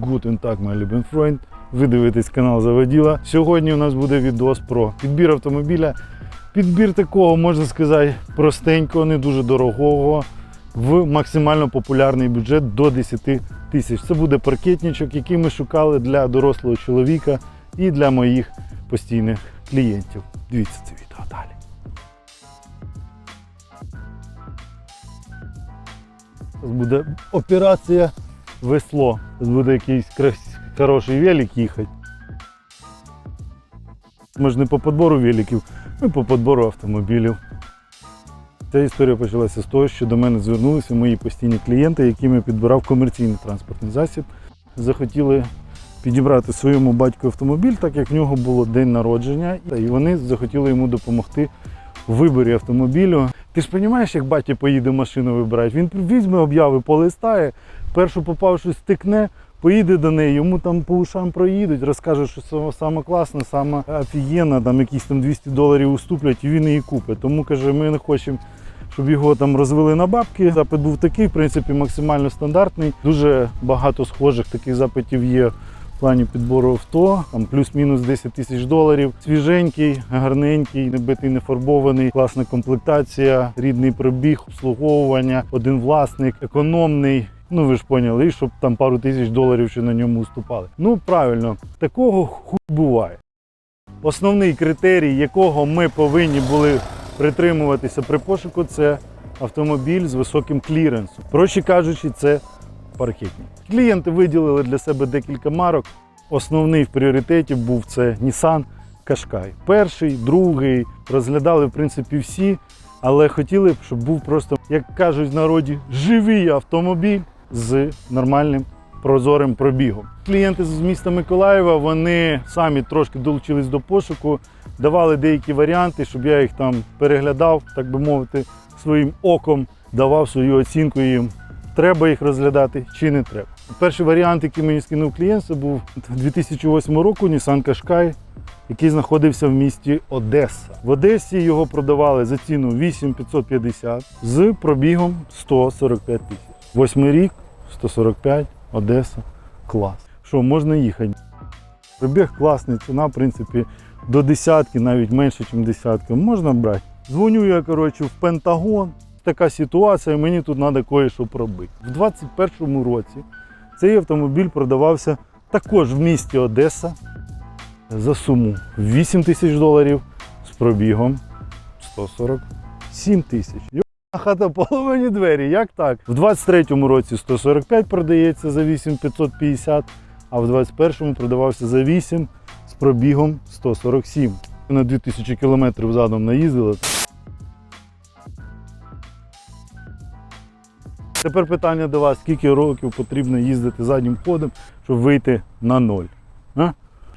Guten Tag, my lieben Freund. Ви дивитесь канал Заводіла. Сьогодні у нас буде відос про підбір автомобіля. Підбір такого, можна сказати, простенького, не дуже дорогого, в максимально популярний бюджет до 10 тисяч. Це буде паркетничок, який ми шукали для дорослого чоловіка і для моїх постійних клієнтів. Дивіться це відео далі. Буде операція весло. Буде якийсь хороший велик їхати. Ми ж не по підбору великів, ми по підбору автомобілів. Ця історія почалася з того, що до мене звернулися мої постійні клієнти, яким я підбирав комерційний транспортний засіб. Захотіли підібрати своєму батьку автомобіль, так як в нього було день народження, і вони захотіли йому допомогти у виборі автомобілю. Ти ж розумієш, як батя поїде машину вибирати? Він візьме обяви, полистає, першу попавшись стикне, поїде до неї, йому там по ушам проїдуть, розкаже, що це саме класне, саме офігенно, там якісь там 200 доларів уступлять, і він її купить. Тому каже, ми не хочемо. Щоб його там розвели на бабки. Запит був такий, в принципі, максимально стандартний. Дуже багато схожих таких запитів є плані підбору авто, там плюс-мінус 10 тисяч доларів. Свіженький, гарненький, не битий, не фарбований, класна комплектація, рідний пробіг, обслуговування, один власник, економний. Ну ви ж поняли, щоб там пару тисяч доларів ще на ньому уступали. Ну правильно, такого хуй буває. Основний критерій, якого ми повинні були притримуватися при пошуку, це автомобіль з високим кліренсом. Проще кажучи, це паркетник. Клієнти виділили для себе декілька марок. Основний в пріоритеті був це Nissan Qashqai. Перший, другий розглядали в принципі всі, але хотіли б, щоб був просто, як кажуть в народі, живий автомобіль з нормальним прозорим пробігом. Клієнти з міста Миколаєва вони самі трошки долучились до пошуку, давали деякі варіанти, щоб я їх там переглядав, так би мовити, своїм оком, давав свою оцінку їм. Треба їх розглядати чи не треба. Перший варіант, який мені скинув клієнт, це був 2008 року Nissan Qashqai, який знаходився в місті Одеса. В Одесі його продавали за ціну 8550 з пробігом 145 тисяч. Восьмий рік, 145, Одеса, клас. Що, можна їхати. Пробіг класний, ціна, в принципі, до десятки, навіть менше, ніж десятка, можна брати. Дзвоню я, коротше, в Пентагон. Така ситуація, мені тут треба кое-що пробити. В 2021 році цей автомобіль продавався також в місті Одеса за суму 8 тисяч доларів з пробігом 147 тисяч. Хата половині двері, як так? В 23-му році 145 продається за 8550, а в 21-му продавався за 8 з пробігом 147. На 2000 кілометрів задом наїздили. Тепер питання до вас: скільки років потрібно їздити заднім ходом, щоб вийти на ноль? А?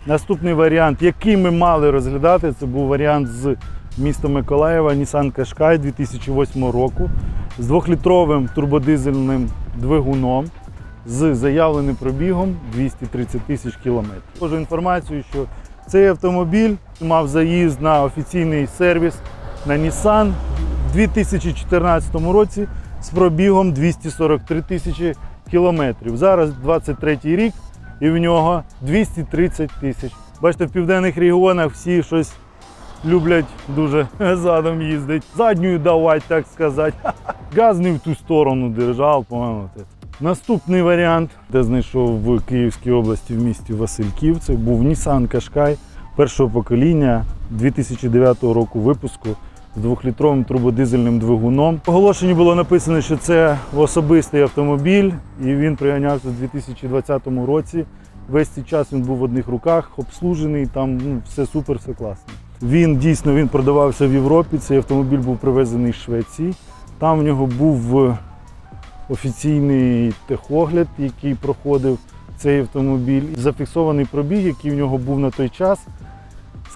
Наступний варіант, який ми мали розглядати, це був варіант з міста Миколаєва Nissan Qashqai 2008 року з двохлітровим турбодизельним двигуном з заявленим пробігом 230 тисяч кілометрів. Можу інформацію, що цей автомобіль мав заїзд на офіційний сервіс на Nissan в 2014 році з пробігом 243 тисячі кілометрів. Зараз 23 рік і в нього 230 тисяч. Бачите, в південних регіонах всі щось люблять дуже задом їздить. Задньою давати, так сказати. Газ не в ту сторону держав, по-моєму. Наступний варіант, де знайшов в Київській області в місті Васильків, це був Nissan Qashqai першого покоління 2009 року випуску з двохлітровим турбодизельним двигуном. В оголошенні було написано, що це особистий автомобіль, і він приганявся у 2020 році. Весь цей час він був в одних руках, обслужений, там ну, все супер, все класно. Він дійсно він продавався в Європі. Цей автомобіль був привезений з Швеції. Там в нього був е, офіційний техогляд, який проходив цей автомобіль. Зафіксований пробіг, який в нього був на той час,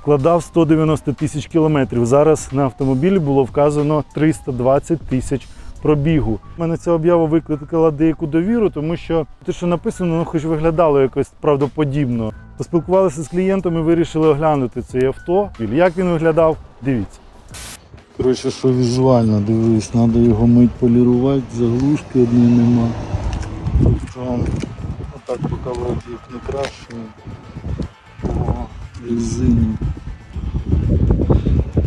складав 190 тисяч кілометрів. Зараз на автомобілі було вказано 320 тисяч пробігу. У мене ця об'ява викликала деяку довіру, тому що те, що написано, ну, хоч виглядало якось правдоподібно. Поспілкувалися з клієнтом і вирішили оглянути цей авто. Як він виглядав, дивіться. Коротше, що візуально дивись, треба його мить полірувати, заглушки одної нема. Тобто, так поки вроді їх не кращені. По резині.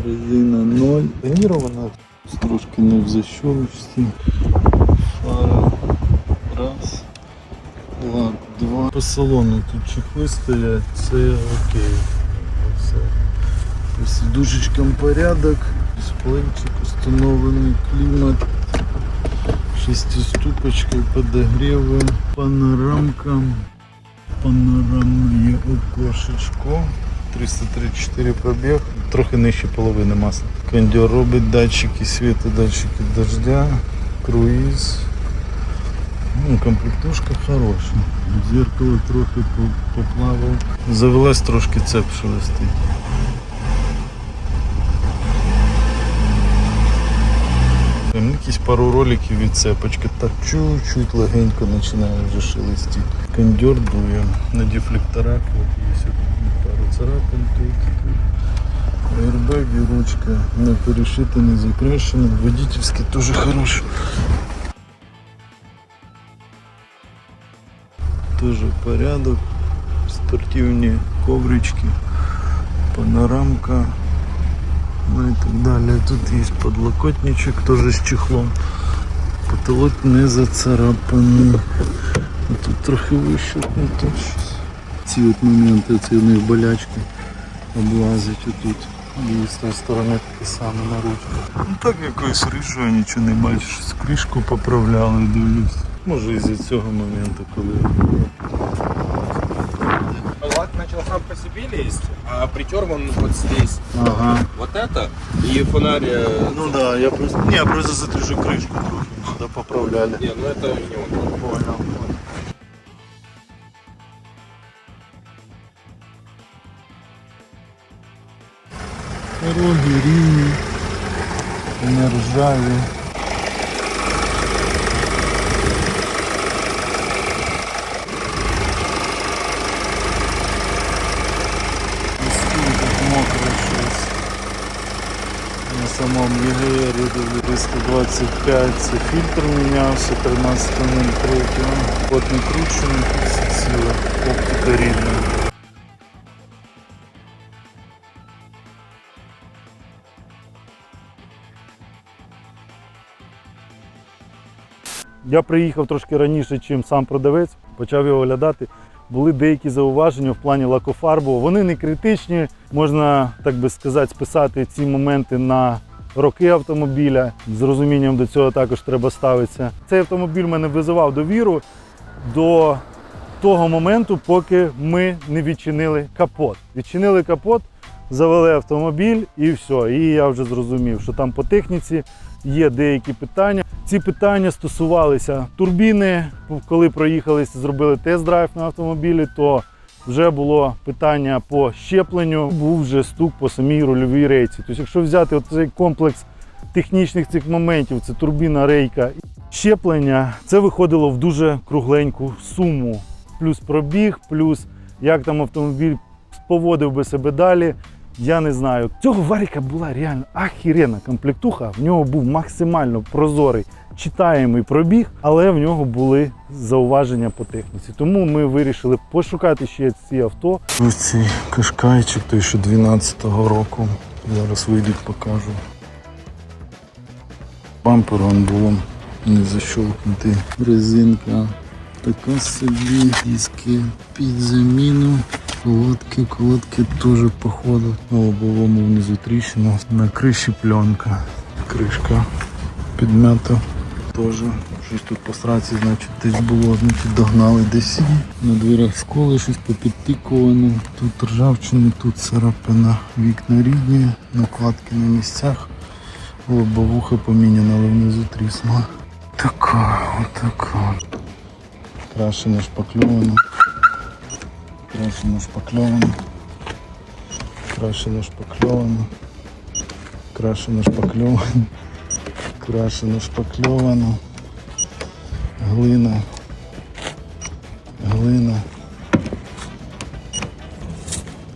Резина 0. Тонірована трошки не в защолочці. Фара. Раз. Лак, два. По салону тут чехли стоять, це окей. Все. По сидушечкам порядок. Дисплейчик установлений, клімат. Шестиступочка, подогревы, панорамка, панорамне окошечко. 334 пробіг, трохи нижче половини масла. Кондер робить датчики світу, датчики дождя, круїз. Ну, комплектушка хороша. Зеркало трохи по- поплавав. Завелась трошки цеп шелестить. Якісь пару роликів від цепочки, так чуть-чуть легенько починає вже шелестіти. Кондер дує на дефлекторах, от є пару царапин тут. тут. Аербеги, ручка не перешита, не закрашена. Водительський теж хороший. Тоже порядок. Спортивні коврички, панорамка. Ну і так далі. Тут є подлокотничок теж з чехлом. Потолок не зацарапаний. А Тут трохи вище, не то щось. Ці от моменти, ці в них болячки облазять отут. І з тої сторони таке саме на ручку. Ну так якоюсь рижою нічого не бачиш. Кришку поправляли, дивлюсь. Може із-за цього моменту, коли Лак начал сам по себе лезть, а притер вон вот здесь. Ага. Вот это и фонарь. э, Ну да, я просто. Не, я просто затряжу крышку трохи. Да, поправляли. Не, ну это не он. Понял. Дороги рівні, не ржаві. Мокре щось. На самому ЄГР 325 це фільтр мінявся 13.03. От не кручений, ціле, оптика рідна. Я приїхав трошки раніше, ніж сам продавець, почав його оглядати. Були деякі зауваження в плані лакофарбу. Вони не критичні, можна так би сказати, списати ці моменти на роки автомобіля. З розумінням до цього також треба ставитися. Цей автомобіль мене визивав довіру до того моменту, поки ми не відчинили капот. Відчинили капот, завели автомобіль і все. І я вже зрозумів, що там по техніці є деякі питання. Ці питання стосувалися турбіни. Коли проїхалися, зробили тест-драйв на автомобілі, то вже було питання по щепленню, був вже стук по самій рульовій рейці. Тобто, якщо взяти цей комплекс технічних цих моментів, це турбіна, рейка щеплення, це виходило в дуже кругленьку суму. Плюс пробіг, плюс як там автомобіль поводив би себе далі. Я не знаю. Цього варіка була реально ахірена комплектуха. В нього був максимально прозорий, читаємий пробіг, але в нього були зауваження по техніці. Тому ми вирішили пошукати ще ці авто. Ось цей кашкайчик, той що 12-го року. Зараз вийдуть, покажу. Бампер он було не защолкнутий. Резинка така собі, диски під заміну. Колодки, колодки теж походу. На лобовому внизу тріщина. На криші пленка. Кришка підмята. Теж щось тут по страці, значить, десь було, значить, догнали десь. На дверях сколи щось попідтикувано. Тут ржавчина, тут царапина. Вікна рідні, накладки на місцях. Лобовуха поміняна, але внизу тріснула. Така, отака. Крашена шпакльована. Крашено шпакльовано. Крашено шпакльовано. Крашено шпакльовано. Крашено шпакльовано. Глина. Глина.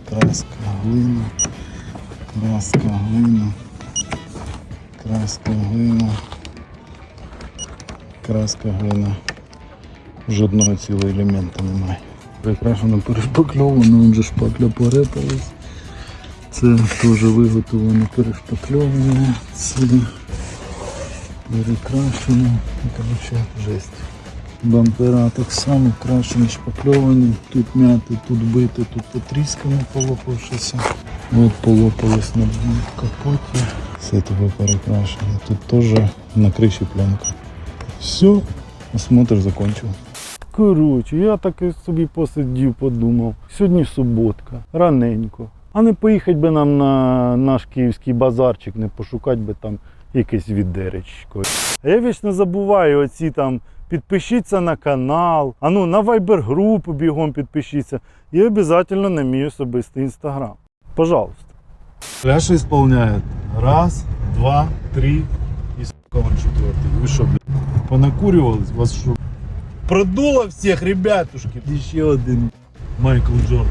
Краска, глина. Краска, глина. Краска, глина. Краска, глина. Жодного цілого елемента немає. Прикрашено перешпакльовано, он же шпакля порепалась. Це теж виготовлено, перешпакльовано. Це перекрашено. Коротше, жесть. Бампера так само крашені, шпакльовані. Тут м'яти, тут бити, тут потріскано, полопавшися. От полопалось на капоті. Все тебе перекрашено. Тут теж на криші пленка. Все, осмотр закончив. Коротше, я таки собі посидів, подумав. Сьогодні суботка, раненько. А не поїхати би нам на наш київський базарчик, не пошукати би там якесь відеречко. А я вічно забуваю оці там підпишіться на канал, а ну на Viber групу бігом підпишіться. І обов'язково на мій особистий інстаграм. Пожалуйста. Фляж исполняет. Раз, два, три и сука он четвертый. Вы что, блядь, понакуривались? Вас что? Продуло всех, ребятушки. Еще один Майкл Джордан.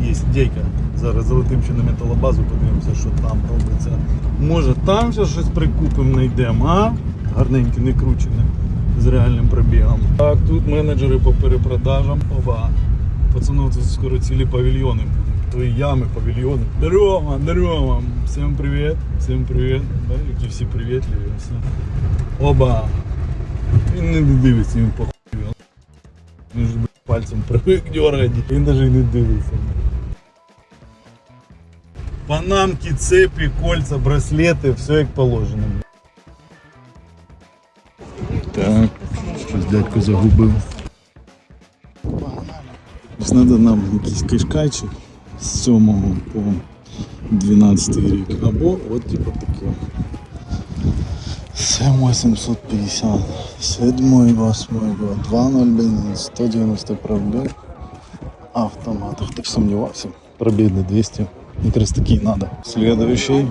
Є ідейка. Зараз залетим ще на металобазу, подивимося, що там робиться. Може там ще щось прикупимо, знайдемо, а? Гарненьке, не кручене, з реальним пробігом. Так, тут менеджери по перепродажам. Оба. Пацанов, тут скоро цілі павільйони будуть. Твої ями, павільйони. Здорово, здорово. Всім привіт, всім привіт. Да, які всі привітливі. Все. Оба. Він не дивиться, він похуй. Він ж блядь, пальцем привик дергати. Він навіть не дивиться. Панамки, цепі, кольца, браслети, все як положено. Так, щось дядько загубив. Ось Треба нам якийсь кишкайчик З 7 по 12 рік. Або от типу таке. 7850, 7, 8, 201, 190 пробіг. Автомат. Хто б сумнівався? Пробіг до 200. Якраз такий треба. Следующий,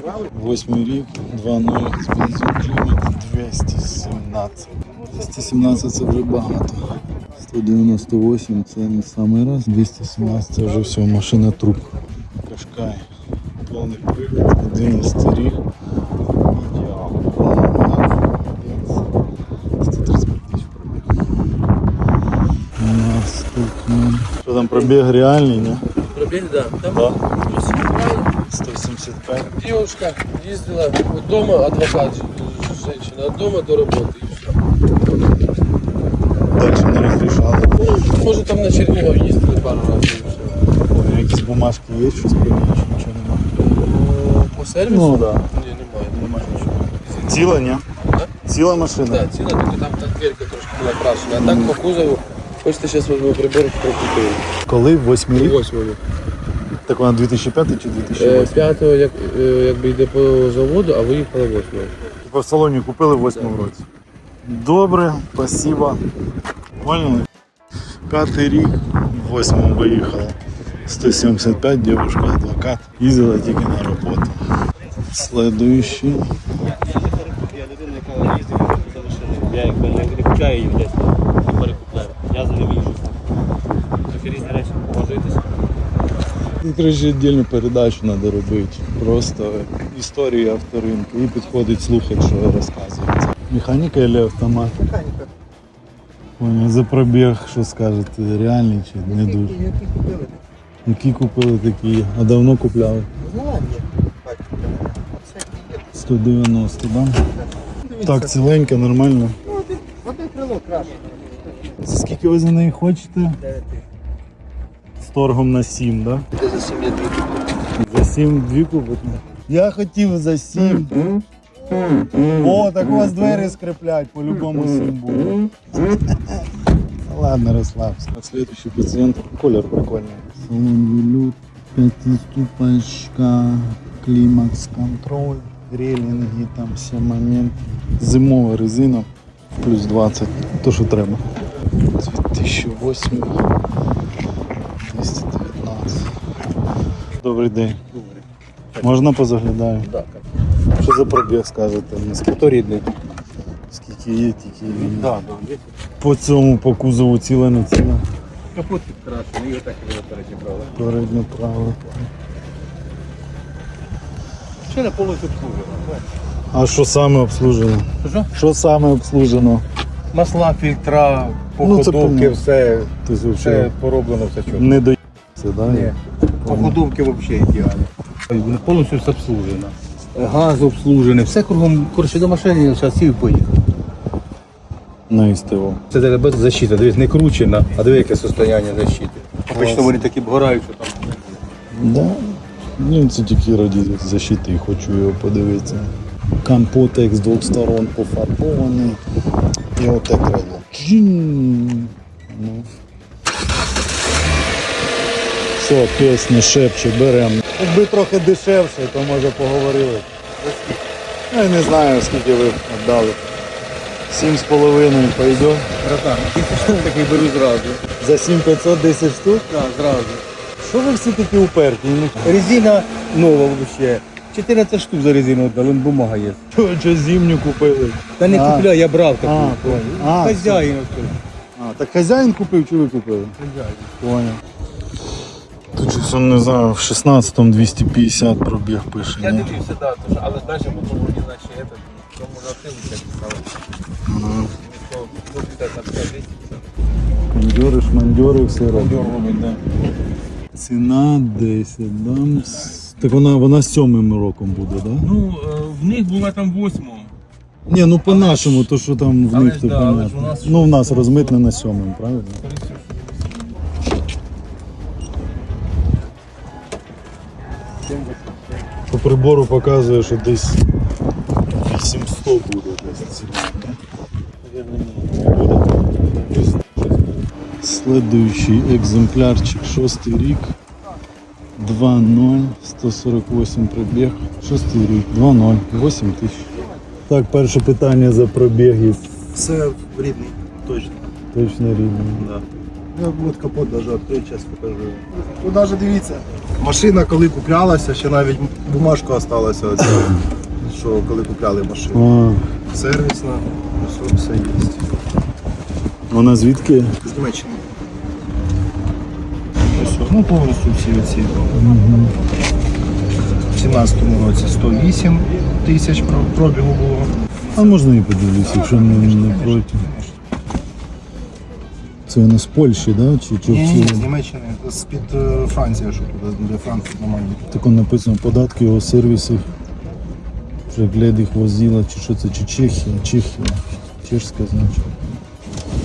8 рік, 2.0 з бензин клімат 217. 217 це вже багато. 198 це не самий раз, 217 це вже все, машина труп. Кашкай. Повний привід, 11 рік. Ідеал. 135 тисяч пробіг. Наступний. Що там пробіг реальний, не? Пробег, да. Там Да. 175. девушка ездила от дома, адвокат, женщина, от дома до работы. и всё. Дальше не Ну, там на Чернигов ездили пару раз и все. Ой, якісь бумажки є, щось чи нічого немає. По сервису? Ну, да. Ні, немає, немає нічого. Ціла, ні? А? Ціла машина? Да, ціла, тільки там та дверка трошки була крашена. А так по кузову, хочете зараз візьму прибор, прокупив. Коли? Восьмий рік? Восьмому. Так вона 2005 чи Е, 2008? П'ятого, як, е, якби йде по заводу, а виїхала восьмого. Типа в салоні купили в восьмому році. Добре, спасибо. Поняли? П'ятий рік, в восьмому виїхала. 175, девушка, адвокат. Їздила тільки на роботу. Следующий. Я людина, яка їздить. Я якби не, купляю її десь, не перекупляю. Я за ним їжджу. Трохи різні речі погоджуєтесь. Ну, Короче, віддільну передачу треба робити. Просто історії авторинку. І підходить слухати, що розказується. Механіка чи автомат? Механіка. Понял, за пробіг, що скажете, реальний чи не дуже? Які купили? Які купили такі, а давно купляли? Бачите, 190, да? Дивіться, Так, ціленька, нормально. ну, одне крило краще. Скільки ви за неї хочете? Дев'яти. З торгом на 7, да? За сім я дві За 7 дві купити? Я хотів за 7. О, так у вас двері скріплять, по-любому 7 буде. Ладно, розслабся. Следующий пацієнт. Колір прикольний. Салон п'ятиступочка, клімакс контроль, релінги, там все момент. Зимова резина, плюс 20, то що треба. 2008, 219. Добрий день. Можна позаглядаю? Так. Що за пробіг скажете? Хто рідний? Скільки є, тільки і Так, є. по цьому по кузову ціле не ціле. Капот підкрашений, його так і не перекібрали. Переднє право. Ще на повністю обслужена. А що саме обслужено? Що? Що саме обслужено? Масла, фільтра, Ну, це походовки, понятно. все, Тобто все взагалі пороблено, все чітко. не доїться, да? Ні. Походовки взагалі ідеально. Повністю все обслужено. Газ обслужений, все кругом, коротше, до машини зараз сів і поїхав. На СТО. Це зараз без защити, дивись, не кручена, а диви, яке состояння защити. Обично вони такі бгорають, що там. Да. Ну, це тільки раді защити і хочу його подивитися. Компотек з двох сторон пофарбований. І оте крило. Ну. Все, пісня шепче, беремо. Якби трохи дешевше, то може поговорили. Ну, я не знаю, скільки ви віддали. Сім з половиною пойде. Братан, такий беру зразу. За 7500 10 штук. Так, зразу. Що ви всі такі уперті? Ну, Резина нова взагалі. 14 штук за резину віддали, бумага є. Що, що зимню купили? Та не А. купляй, я брав таку. А, понял? а, Хазяїн. А, так хазяїн купив чи ви купили? Хазяїн. Понял. Тут щось, не знаю, в 16-му 250 пробіг пише. Я дивився, да, тож, але я потім вроді наче это, тому може активність на 50 Кондьори, шмандьори, все робить. робить, да. Ціна 10, да? Так вона, вона з сьомим роком буде, да? Ну, е, в них була там восьмого. Ні, ну по-нашому, то що там в Але них ж то да, але ж у нас- Ну, в нас розмитнено сьомим, правильно? По прибору показує, що десь 800 буде десь. Слідуючий екземплярчик, шостий рік. 2.0, 148 пробіг. Шостий рік, 2.0, 8 тисяч. Так, перше питання за пробіги. Все рідний, точно. Точно рівні. Да. Я от капот навіть відкрию, зараз покажу. Тут навіть дивіться, машина коли куплялася, ще навіть бумажка залишилася оця, що коли купляли машину. А, Сервісна, все, все є. вона звідки? З Німеччини. Ось, ну повністю всі оці. В 17 році 108 тисяч про- пробігу було. А можна і подивлюся, якщо не, не проти. Це вона з Польщі, да? Чи, чи Ні, ні, з? Німеччини, з-під е, Франції, що туди, де Франкфурт нормально. Так он написано податки його сервісів. Прегляд їх возила, чи що це, чи Чехія, Чехія. Чешська, значить.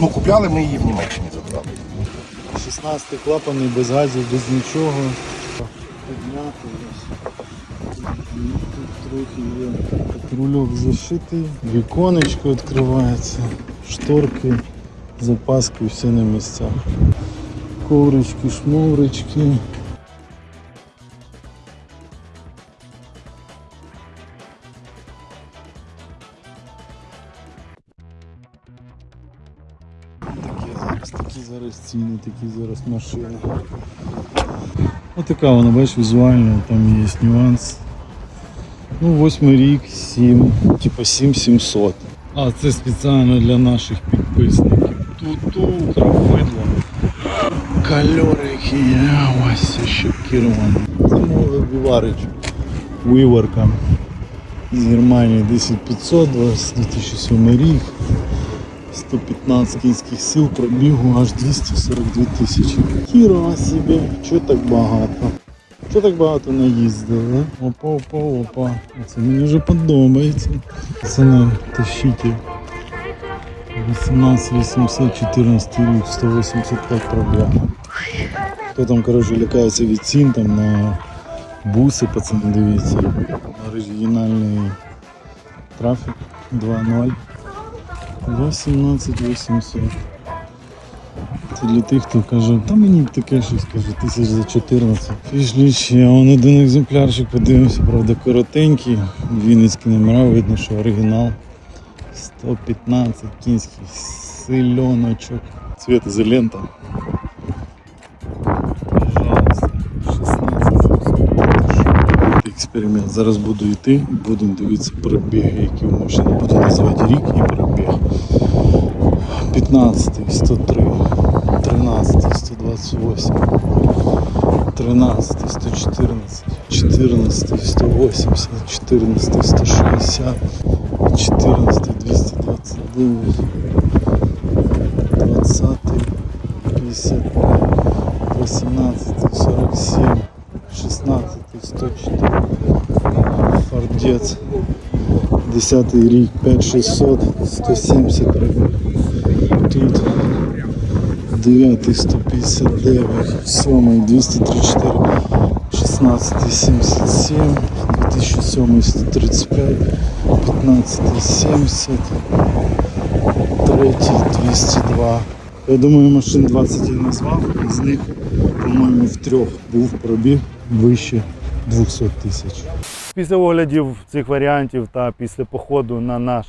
Ну, купляли ми її в Німеччині забрали. 16 клапаний, без газів, без нічого. Підняти ось. Тут трохи є. Рульок зашитий, віконечко відкривається, шторки, запаски, все на місцях. Коврички, шмоврички. Такі зараз, такі зараз ціни, такі зараз машини. Отака вона, бачиш, візуально, там є нюанс. Ну, восьмий рік, 7, типа 7700. А це спеціально для наших підписників. Тут ультрафидло. Кольори які є, ось шокіровано. Замовив віваричок. Виварка з Германії 10500, 2007 рік. 115 кінських сил пробігу аж 242 тисячі. Хіра собі, чого так багато? Чого так багато наїздили? а? Опа, опа, опа. Це мені вже подобається. Ціна тащите. 18 800 14 рік, 185 пробігу. Хто там, коротше, лякається від цін там на буси, пацани, дивіться. На оригінальний трафік 2.0. 18 800. Це для тих, хто каже, та мені таке щось каже, тисяч за 14. Пішли ще, а он один екземплярчик подивимося, правда, коротенький. Вінницькі номера, видно, що оригінал. 115 кінських сильоночок. Цвет ізолента. Пожалуйста. 16 Експеримент. Зараз буду йти, будемо дивитися пробіги, які в машини. Буду називати рік і пробіг. 15, 103, 13, 128, 13, 114, 14, 180, 14, 160, 14, 229, 20, 55, 18, 47, 16, 104, Фордец, 10 рік, 5600, 170 пробіг. Тут 9 159, 7 234, 16 77, 2007 135, 15 70, 3 202. Я думаю, машин 20 я назвав, з них, по-моєму, в трьох був пробіг вище 200 тисяч. Після оглядів цих варіантів та після походу на наш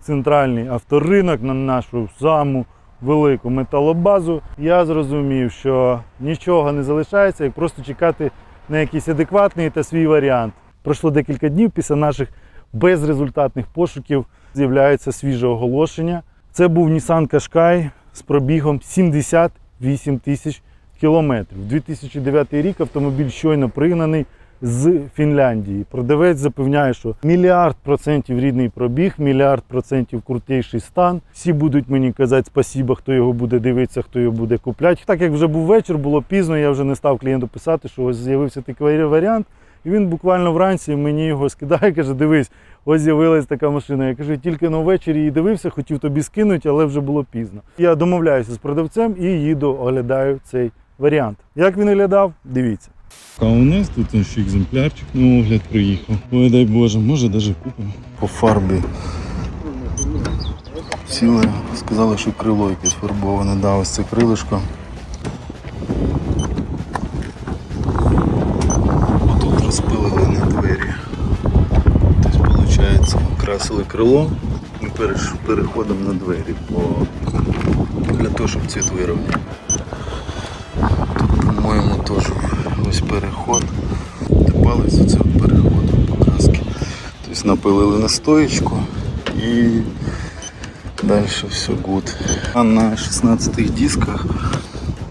центральний авторинок, на нашу саму велику металобазу, я зрозумів, що нічого не залишається, як просто чекати на якийсь адекватний та свій варіант. Пройшло декілька днів після наших безрезультатних пошуків. З'являється свіже оголошення. Це був Nissan Qashqai з пробігом 78 тисяч кілометрів. 2009 рік автомобіль щойно пригнаний з Фінляндії. Продавець запевняє, що мільярд процентів рідний пробіг, мільярд процентів крутейший стан. Всі будуть мені казати спасіба, хто його буде дивитися, хто його буде купляти. Так як вже був вечір, було пізно, я вже не став клієнту писати, що ось з'явився такий варіант. І він буквально вранці мені його скидає, каже: дивись, ось з'явилась така машина. Я кажу, тільки на ввечері її дивився, хотів тобі скинути, але вже було пізно. Я домовляюся з продавцем і їду, оглядаю цей варіант. Як він виглядав, дивіться. А у нас тут ще екземплярчик на огляд приїхав. Ой, дай Боже, може навіть купимо. По фарбі. Сіли, сказали, що крило якесь фарбоване. Да, ось це крилишко. Тут розпилили на двері. Тобто, виходить, красили крило переш- переходом на двері. По... Для того, щоб цвіт вирівняти. Тут, по-моєму, теж ось переход. Типались оце от переход покраски. Тобто напилили на стоечку і далі все гуд. А на 16 дисках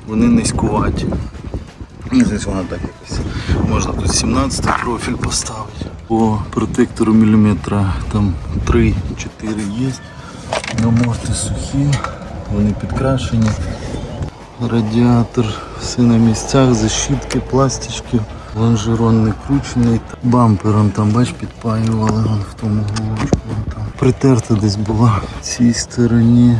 вони низькуваті. Ну, здесь вона так якось. Можна тут 17 профіль поставити. По протектору міліметра там 3-4 є. Наморти сухі, вони підкрашені. Радіатор, все на місцях, защитки, пластички, лонжерон не кручений. Бампером там, бач, підпаювали вон в тому головочку. Там. Притерта десь була в цій стороні.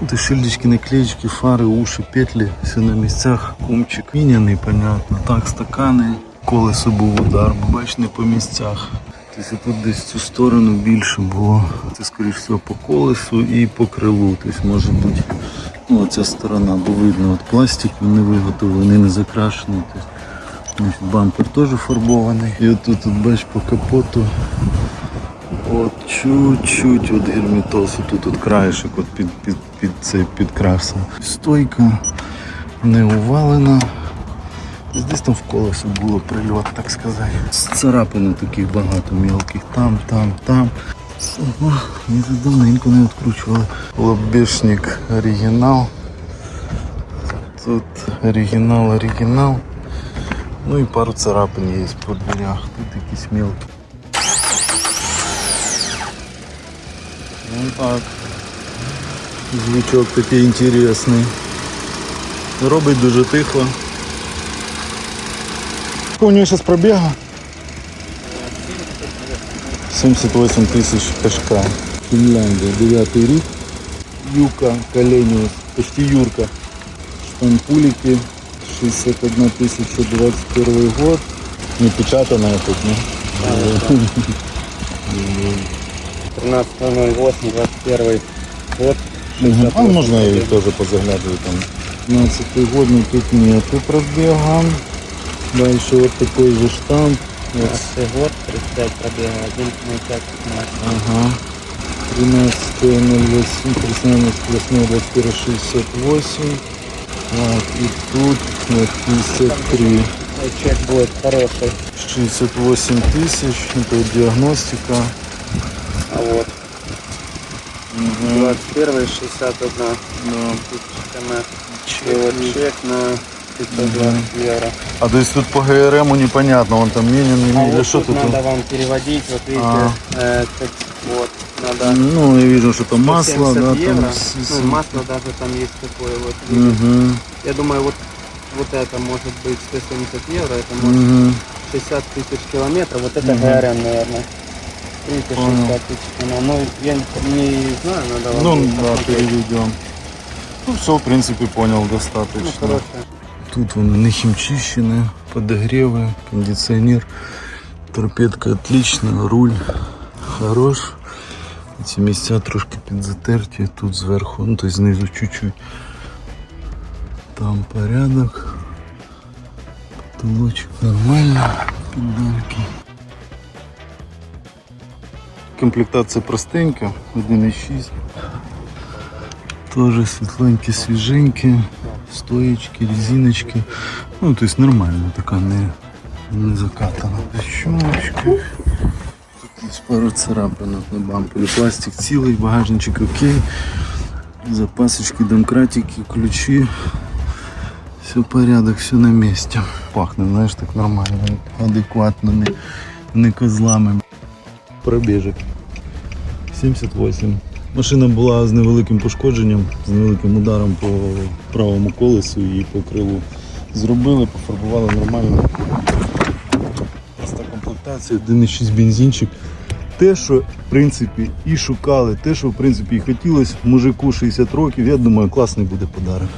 Тут шильдички, наклеечки, фари, уші, петлі, все на місцях. Кумчик міняний, понятно. Так, стакани, колесо був удар, бач, не по місцях. Тобто тут десь цю сторону більше було. Це скоріш всього по колесу і по крилу. Тобто може бути ну, оця сторона, бо видно, от пластик не виготовлений, не закрашений. Тобто, бампер теж фарбований. І от тут, от, бач, по капоту От чуть-чуть от герметозу, тут от краєшок от під, під, під цей підкрасив. Стойка не увалена. Десь десь там в колесо було прильот, так сказати. Царапин таких багато мілких. Там, там, там. Ого, ми тут давненько не відкручували. Лобешник оригінал. Тут оригінал, оригінал. Ну і пару царапин є по дверях. Тут якісь мілкі. Ну так. Звучок такий інтересний. Робить дуже тихо. У нього зараз пробіга? 78 тисяч кашка. Фінляндія, 9 рік. Юка, Калениус, почти Юрка. Штампулики, 61 тисяча 21 год. Не печатана тут, не? 13.08, 21 год. А можно их тоже позаглядываю там. 15 год, но тут нету пробега. Дальше вот такой же штамп. Вот, 15 год, 35 пробега, 1.05, 15. Ага. 13.08, 13.08, 21, 68. Вот, и тут вот 53. Чек будет хороший. 68 тысяч, это диагностика. А вот Мгм. 21 61 Да. И вот чек на 520 евро. А то есть тут по ГРМу непонятно, он там менен, не А менен, или вот что тут надо вам переводить, вот видите, А. э, так- Вот, надо Ну, я вижу, что там масло, 70 да, евро. там. Ну, масло даже там есть такое вот. Мгм, Я думаю, вот вот это может быть 170 евро, это может мгм. 60 тысяч километров, вот это Мгм. ГРМ, наверное. Видите, Понял. 60 тысяч. Ну, я не знаю, надо вам Ну, да, переведем. Ну, все, в принципе, понял Ну, достаточно. хорошая. Тут вон не химчищены, подогревы, кондиционер. Торпедка отлично, руль хорош. Ці місця трошки підзатерті, тут зверху, ну то есть знизу чуть-чуть. Там порядок. Потолочок нормально, педальки. Комплектація простенька, 1.6. Тоже світленькі, свіженькі, Стоечки, резиночки. Ну, то есть нормально, така не, не закатана. Щелочки. Тут є пару царапинок на бампері. Пластик цілий, багажничок окей. Запасочки, домкратики, ключі. Все порядок, все на місці. Пахне, знаєш, так нормально, адекватно, не, не козлами. Пробіжок. 78. Машина була з невеликим пошкодженням, з невеликим ударом по правому колесу і по крилу. Зробили, пофарбували нормально. Проста комплектація, 1,6 бензинчик. Те, що в принципі і шукали, те, що в принципі і хотілося, мужику 60 років, я думаю, класний буде подарок.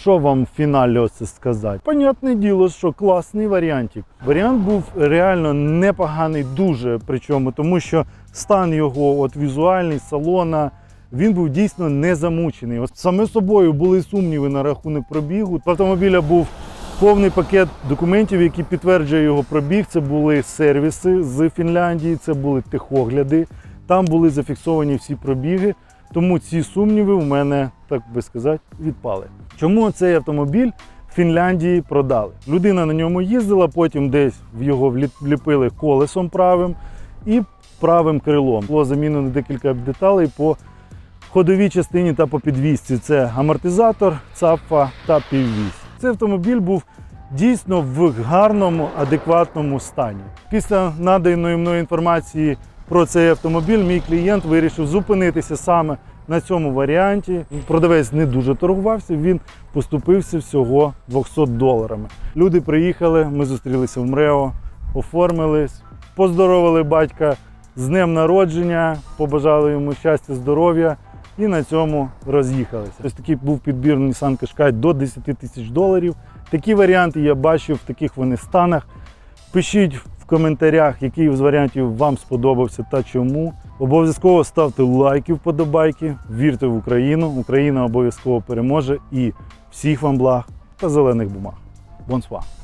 Що вам в фіналі оце сказати? Понятне діло, що класний варіантик. Варіант був реально непоганий, дуже причому, тому що стан його, от візуальний, салона, він був дійсно не замучений. От саме собою були сумніви на рахунок пробігу. В автомобіля був повний пакет документів, які підтверджує його пробіг. Це були сервіси з Фінляндії, це були техогляди. Там були зафіксовані всі пробіги. Тому ці сумніви в мене, так би сказати, відпали. Чому цей автомобіль в Фінляндії продали? Людина на ньому їздила, потім десь в його вліпили колесом правим і правим крилом. Було замінено декілька деталей по ходовій частині та по підвісці. Це амортизатор, цапфа та піввісь. Цей автомобіль був дійсно в гарному, адекватному стані. Після наданої мною інформації про цей автомобіль, мій клієнт вирішив зупинитися саме на цьому варіанті. Продавець не дуже торгувався, він поступився всього 200 доларами. Люди приїхали, ми зустрілися в МРЕО, оформились, поздоровили батька з днем народження, побажали йому щастя, здоров'я і на цьому роз'їхалися. Ось такий був підбір Nissan Qashqai до 10 тисяч доларів. Такі варіанти я бачив в таких вони станах. Пишіть в коментарях, який з варіантів вам сподобався та чому. Обов'язково ставте лайки, вподобайки, вірте в Україну. Україна обов'язково переможе і всіх вам благ та зелених бумаг. Бонсва!